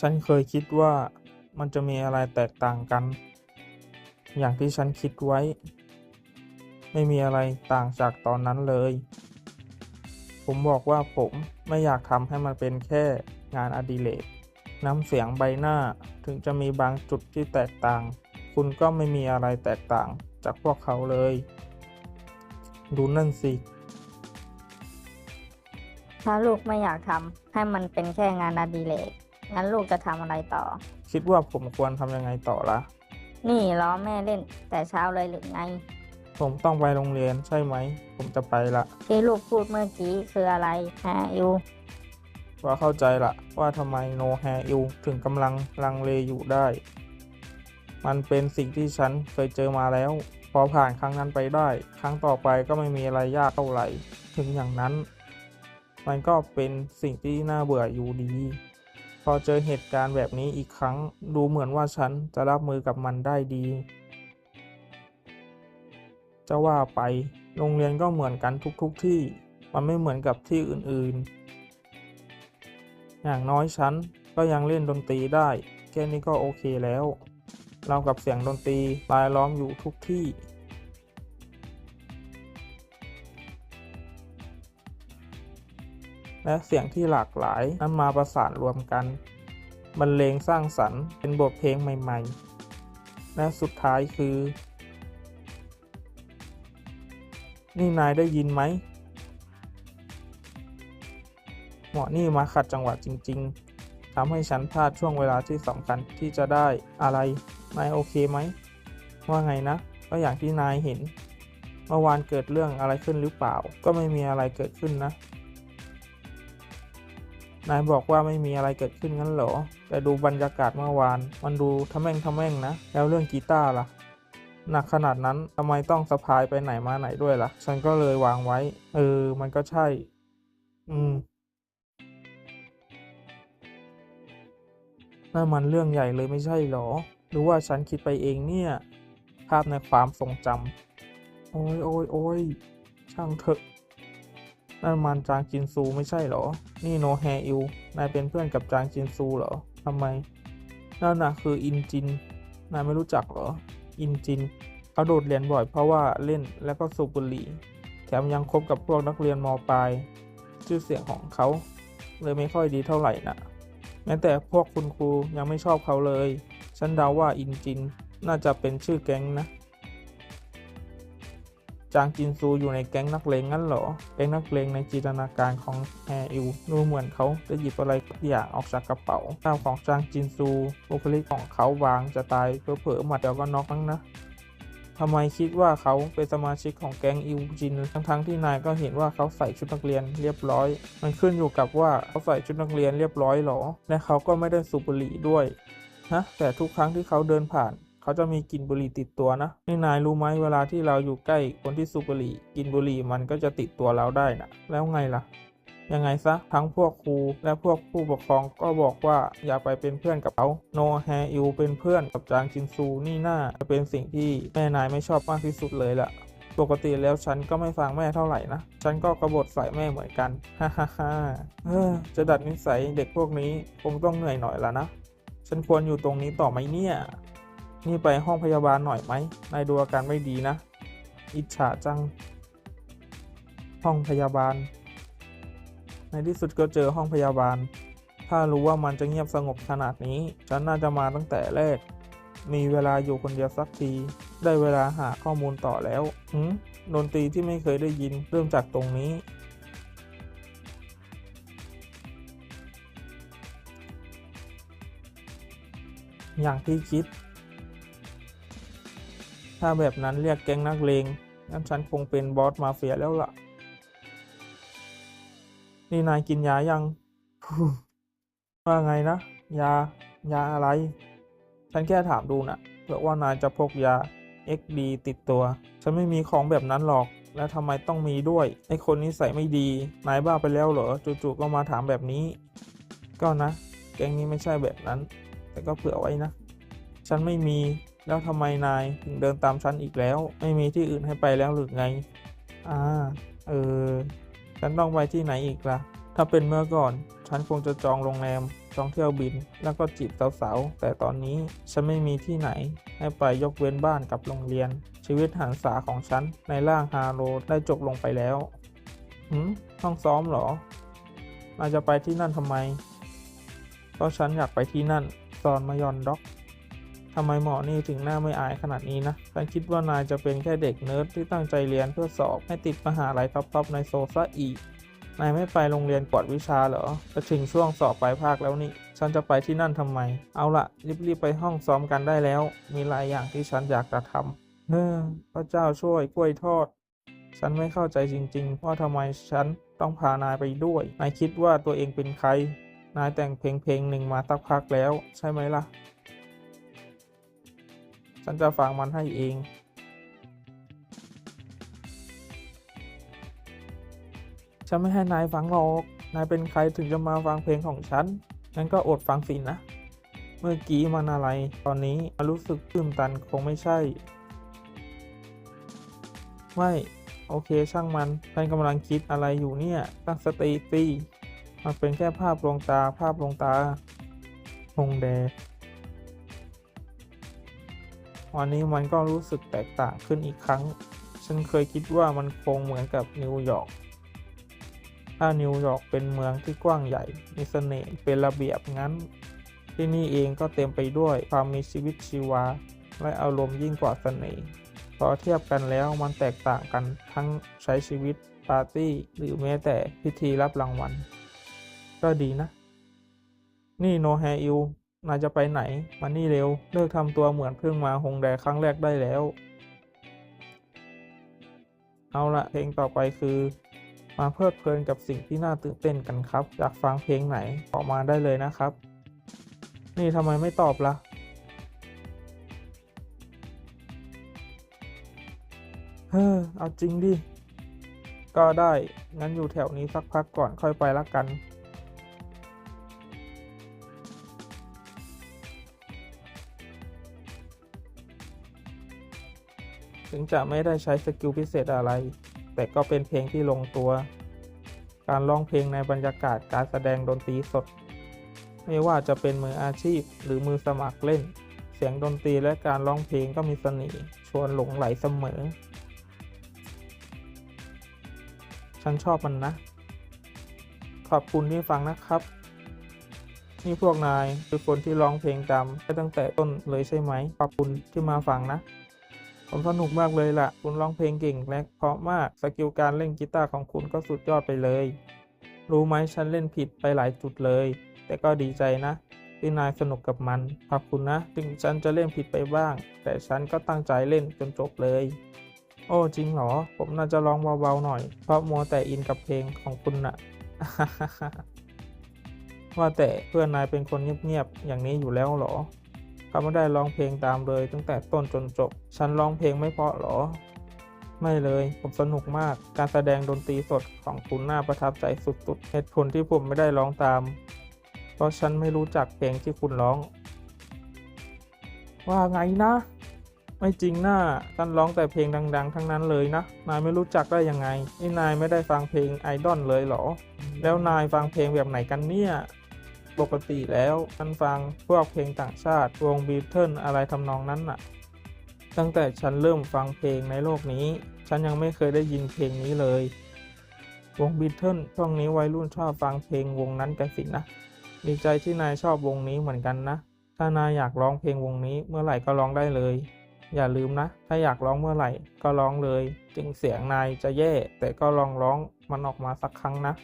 ฉันเคยคิดว่ามันจะมีอะไรแตกต่างกัน อย่างที่ฉันคิดไว้ ไม่มีอะไรต่างจากตอนนั้นเลย ผมบอกว่าผมไม่อยากทำให้มันเป็นแค่งานอดิเรกน้ำเสียงใบหน้าถึงจะมีบางจุดที่แตกต่าง คุณก็ไม่มีอะไรแตกต่างจากพวกเขาเลย ดูนั่นสิ ถ้าลูกไม่อยากทำให้มันเป็นแค่งานอดิเรก งั้นลูกจะทำอะไรต่อ คิดว่าผมควรทำยังไงต่อละนี่ล้อแม่เล่น แต่เช้าเลยหรือไง ผมต้องไปโรงเรียนใช่ไหม ผมจะไปละที่ลูกพูดเมื่อกี้คืออะไรฮะอิวว่าเข้าใจละว่าทำไมโนแฮอิวถึงกำลังลังเลอยู่ได้ มันเป็นสิ่งที่ฉันเคยเจอมาแล้ว พอผ่านครั้งนั้นไปได้ ครั้งต่อไปก็ไม่มีอะไรยากเท่าไหร่ ถึงอย่างนั้น มันก็เป็นสิ่งที่น่าเบื่ออยู่ดี พอเจอเหตุการณ์แบบนี้อีกครั้ง ดูเหมือนว่าฉันจะรับมือกับมันได้ดี จะว่าไป โรงเรียนก็เหมือนกันทุกๆทที่ มันไม่เหมือนกับที่อื่นๆ อย่างน้อยฉันก็ยังเล่นดนตรีได้ แค่นี้ก็โอเคแล้ว เรากับเสียงดนตรีรายล้อมอยู่ทุกที่ และเสียงที่หลากหลายนั้นมาประสานรวมกันบรรเลงสร้างสรรค์เป็นบทเพลงใหม่ ๆ และสุดท้ายคือ นี่นายได้ยินไหมหมอนี่มาขัดจังหวะจริง ๆทำให้ฉันพลาดช่วงเวลาที่สำคัญที่จะได้อะไร นายโอเคไหม ว่าไงนะ ก็อย่างที่นายเห็น เมื่อวานเกิดเรื่องอะไรขึ้นหรือเปล่า ก็ไม่มีอะไรเกิดขึ้นนะ นายบอกว่าไม่มีอะไรเกิดขึ้นงั้นเหรอ แต่ดูบรรยากาศเมื่อวาน มันดูทะแม่งทะแม่งนะ แล้วเรื่องกีตาร์ล่ะ หนักขนาดนั้นทำไมต้องสะพายไปไหนมาไหนด้วยล่ะ ฉันก็เลยวางไว้ เออ มันก็ใช่ อืมนั่นมันเรื่องใหญ่เลยไม่ใช่หรอ หรือว่าฉันคิดไปเองเนี่ย ภาพในความทรงจำโอ้ยโอ้ยโอ้ยช่างเถอะ นั่นมันจางจินซูไม่ใช่หรอ นี่โนแฮอิวนายเป็นเพื่อนกับจางจินซูเหรอทำไม นั่นน่ะคืออินจิน นายไม่รู้จักเหรอ อินจินเขาโดดเรียนบ่อยเพราะว่าเล่นและก็สูบบุหรี่ แถมยังคบกับพวกนักเรียนมปลาย ชื่อเสียงของเขาเลยไม่ค่อยดีเท่าไหร่นะแม้แต่พวกคุณครูยังไม่ชอบเขาเลย ฉันเดาว่าอินจินน่าจะเป็นชื่อแก๊งนะ จางจินซูอยู่ในแก๊งนักเลงงั้นเหรอ แก๊งนักเลงในจินตนาการของแฮอิวดูเหมือนเขาจะหยิบอะไรอย่างออกจากกระเป๋าข้าวของจางจินซูบุคลิกของเขาวางจะตายเผลอๆหมัดเดียวก็น็อกมั้งนะทำไมคิดว่าเขาเป็นสมาชิกของแก๊งอิวจิน ทั้งๆที่นายก็เห็นว่าเขาใส่ชุดนักเรียนเรียบร้อย มันขึ้นอยู่กับว่าเขาใส่ชุดนักเรียนเรียบร้อยหรอ และเขาก็ไม่ได้สูบบุหรี่ด้วย ฮะ แต่ทุกครั้งที่เขาเดินผ่าน เขาจะมีกลิ่นบุหรี่ติดตัวนะนี่นายรู้ไหมเวลาที่เราอยู่ใกล้คนที่สูบบุหรี่กลิ่นบุหรี่มันก็จะติดตัวเราได้นะแล้วไงล่ะ ยังไงซะ ทั้งพวกครูและพวกผู้ปกครองก็บอกว่าอย่าไปเป็นเพื่อนกับเขาโนแฮอิวเป็นเพื่อนกับจางจินซูนี่น่าจะเป็นสิ่งที่แม่นายไม่ชอบมากที่สุดเลยล่ะปกติแล้วฉันก็ไม่ฟังแม่เท่าไหร่นะ ฉันก็กบฏใส่แม่เหมือนกัน ฮ่าฮ่าฮ่าจะดัดนิสัยเด็กพวกนี้คงต้องเหนื่อยหน่อยล้วนะ ฉันควรอยู่ตรงนี้ต่อไหมเนี่ย นี่ไปห้องพยาบาลหน่อยไหมนายดูอาการไม่ดีนะ อิจฉาจัง ห้องพยาบาล ในที่สุดก็เจอห้องพยาบาล ถ้ารู้ว่ามันจะเงียบสงบขนาดนี้ ฉันน่าจะมาตั้งแต่แรก มีเวลาอยู่คนเดียวสักที ได้เวลาหาข้อมูลต่อแล้วหืมดนตรีที่ไม่เคยได้ยินเริ่มจากตรงนี้อย่างที่คิด ถ้าแบบนั้นเรียกแก๊งนักเลงงั้นฉันคงเป็นบอสมาเฟียแล้วล่ะ นี่นายกินยายัง ว่าไงนะ ยา ยาอะไร ฉันแค่ถามดูนะเผื่อว่านายจะพกยา XD ติดตัว ฉันไม่มีของแบบนั้นหรอก แล้วทำไมต้องมีด้วย ไอคนนิสัยไม่ดี นายบ้าไปแล้วเหรอ จู่ๆก็มาถามแบบนี้ ก็นะ แก๊งนี้ไม่ใช่แบบนั้น แต่ก็เผื่อไว้นะ ฉันไม่มี แล้วทำไมนายถึงเดินตามฉันอีกแล้ว ไม่มีที่อื่นให้ไปแล้วหรือไง อ่า เออ ฉันต้องไปที่ไหนอีกล่ะ ถ้าเป็นเมื่อก่อน ฉันคงจะจองโรงแรม จองเที่ยวบิน แล้วก็จีบสาวๆ แต่ตอนนี้ฉันไม่มีที่ไหน ให้ไปยกเว้นบ้านกับโรงเรียน ชีวิตหันษาของฉัน ในร่างฮาโลได้จบลงไปแล้วหืมห้องซ้อมเหรออาจจะไปที่นั่นทำไม ก็ฉันอยากไปที่นั่นซอนมายอนด็อก ทำไมหมอนี่ถึงหน้าไม่อายขนาดนี้นะฉันคิดว่านายจะเป็นแค่เด็กเนิร์ดที่ตั้งใจเรียนเพื่อสอบให้ติดมหาลัยท็อปๆในโซซะอีกนายไม่ไปโรงเรียนกวดวิชาเหรอจะถึงช่วงสอบปลายภาคแล้วนี่ ฉันจะไปที่นั่นทำไม เอาละรีบๆไปห้องซ้อมกันได้แล้ว มีหลายอย่างที่ฉันอยากจะทำเฮ้อพระเจ้าช่วยกล้วยทอด ฉันไม่เข้าใจจริงๆ ว่าทำไมฉันต้องพานายไปด้วย นายคิดว่าตัวเองเป็นใคร นายแต่งเพลงเพลงหนึ่งมาสักพักแล้ว ใช่ไหมล่ะ ฉันจะฟังมันให้เอง ฉันไม่ให้นายฟังหรอก นายเป็นใครถึงจะมาฟังเพลงของฉัน งั้นก็อดฟังสินะเมื่อกี้มันอะไร ตอนนี้รู้สึกตื้นตันคงไม่ใช่ ไม่ โอเคช่างมัน ฉันกำลังคิดอะไรอยู่เนี่ย ตั้งสติสิมันเป็นแค่ภาพลวงตาภาพลวงตาฮงแด วันนี้มันก็รู้สึกแตกต่างขึ้นอีกครั้ง ฉันเคยคิดว่ามันคงเหมือนกับนิวยอร์ก ถ้านิวยอร์กเป็นเมืองที่กว้างใหญ่ มีเสน่ห์ เป็นระเบียบงั้น ที่นี่เองก็เต็มไปด้วยความมีชีวิตชีวา และอารมณ์ยิ่งกว่าเสน่ห์พอเทียบกันแล้วมันแตกต่างกันทั้งใช้ชีวิตปาร์ตี้หรือแม้แต่พิธีรับรางวัล ก็ดีนะ นี่โนแฮอิว นายจะไปไหน มานี่เร็ว เลิกทำตัวเหมือนเพิ่งมาฮงแดครั้งแรกได้แล้ว เอาละเพลงต่อไปคือ มาเพลิดเพลินกับสิ่งที่น่าตื่นเต้นกันครับ อยากฟังเพลงไหนออกมาได้เลยนะครับ นี่ทำไมไม่ตอบละ่ะ เฮ้อเอาจริงดิ ก็ได้ งั้นอยู่แถวนี้สักพักก่อนค่อยไปละกัน ถึงจะไม่ได้ใช้สกิลพิเศษอะไร แต่ก็เป็นเพลงที่ลงตัว การร้องเพลงในบรรยากาศการแสดงดนตรีสด ไม่ว่าจะเป็นมืออาชีพหรือมือสมัครเล่น เสียงดนตรีและการร้องเพลงก็มีเสน่ห์ชวนหลงไหลเสมอ ฉันชอบมันนะ ขอบคุณที่ฟังนะครับนี่พวกนายคือคนที่ร้องเพลงตามได้ตั้งแต่ต้นเลยใช่ไหม ขอบคุณที่มาฟังนะ ผมสนุกมากเลยล่ะ คุณร้องเพลงเก่งและเพราะมาก สกิลการเล่นกีตาร์ของคุณก็สุดยอดไปเลย รู้ไหมฉันเล่นผิดไปหลายจุดเลย แต่ก็ดีใจนะ ที่นายสนุกกับมัน ขอบคุณนะ ถึงฉันจะเล่นผิดไปบ้าง แต่ฉันก็ตั้งใจเล่นจนจบเลย โอ้จริงเหรอ ผมน่าจะร้องเบาๆหน่อย เพราะมัวแต่อินกับเพลงของคุณน่ะ ว่าแต่เพื่อนนายเป็นคนเงียบๆอย่างนี้อยู่แล้วเหรอ เขาไม่ได้ร้องเพลงตามเลย ตั้งแต่ต้นจนจบ ฉันร้องเพลงไม่เพราะเหรอ ไม่เลย ผมสนุกมาก การแสดงดนตรีสดของคุณน่าประทับใจสุดๆ เหตุผลที่ผมไม่ได้ร้องตาม เพราะฉันไม่รู้จักเพลงที่คุณร้อง ว่าไงนะ ไม่จริงนะฉันร้องแต่เพลงดัง ๆ ทั้งนั้นเลยนะ นายไม่รู้จักได้ยังไง นี่นายไม่ได้ฟังเพลงไอดอลเลยเหรอ แล้วนายฟังเพลงแบบไหนกันเนี่ย ปกติแล้วฉันฟังพวกเพลงต่างชาติวงบีเทิลอะไรทำนองนั้นน่ะ ตั้งแต่ฉันเริ่มฟังเพลงในโลกนี้ ฉันยังไม่เคยได้ยินเพลงนี้เลย วงบีเทิลช่วงนี้วัยรุ่นชอบฟังเพลงวงนั้นกันสินะ ดีใจที่นายชอบวงนี้เหมือนกันนะ ถ้านายอยากร้องเพลงวงนี้เมื่อไหร่ก็ร้องได้เลย อย่าลืมนะ ถ้าอยากร้องเมื่อไหร่ก็ร้องเลย ถึงเสียงนายจะแย่แต่ก็ลองร้องมันออกมาสักครั้งนะ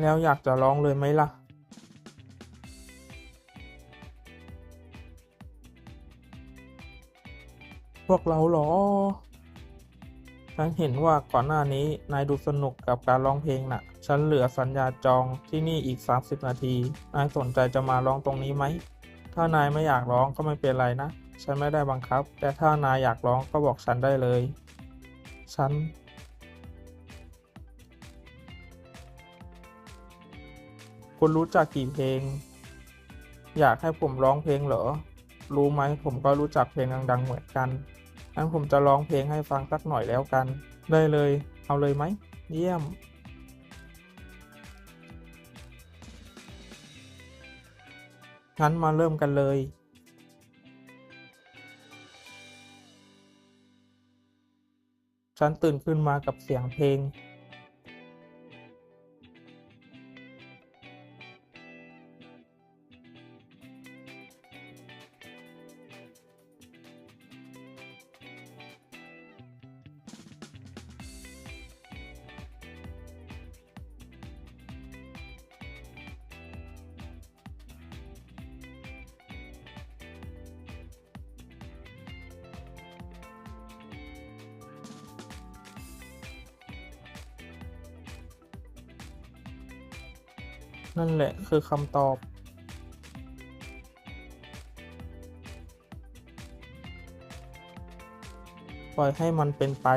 แล้วอยากจะร้องเลยไหมล่ะพวกเราเหรอ ฉันเห็นว่าก่อนหน้านี้นายดูสนุกกับการร้องเพลงน่ะ ฉันเหลือสัญญาจองที่นี่อีก 30 นาที นายสนใจจะมาร้องตรงนี้ไหม ถ้านายไม่อยากร้องก็ไม่เป็นไรนะ ฉันไม่ได้บังคับ แต่ถ้านายอยากร้องก็บอกฉันได้เลย ฉัน คุณรู้จักกี่เพลง อยากให้ผมร้องเพลงเหรอ รู้ไหมผมก็รู้จักเพลงดัง ๆ เหมือนกันงั้นผมจะร้องเพลงให้ฟังสักหน่อยแล้วกัน ได้เลย เอาเลยไหม เยี่ยม งั้นมาเริ่มกันเลยฉันตื่นขึ้นมากับเสียงเพลง นั่นแหละคือคำตอบปล่อยให้มันเป็นไป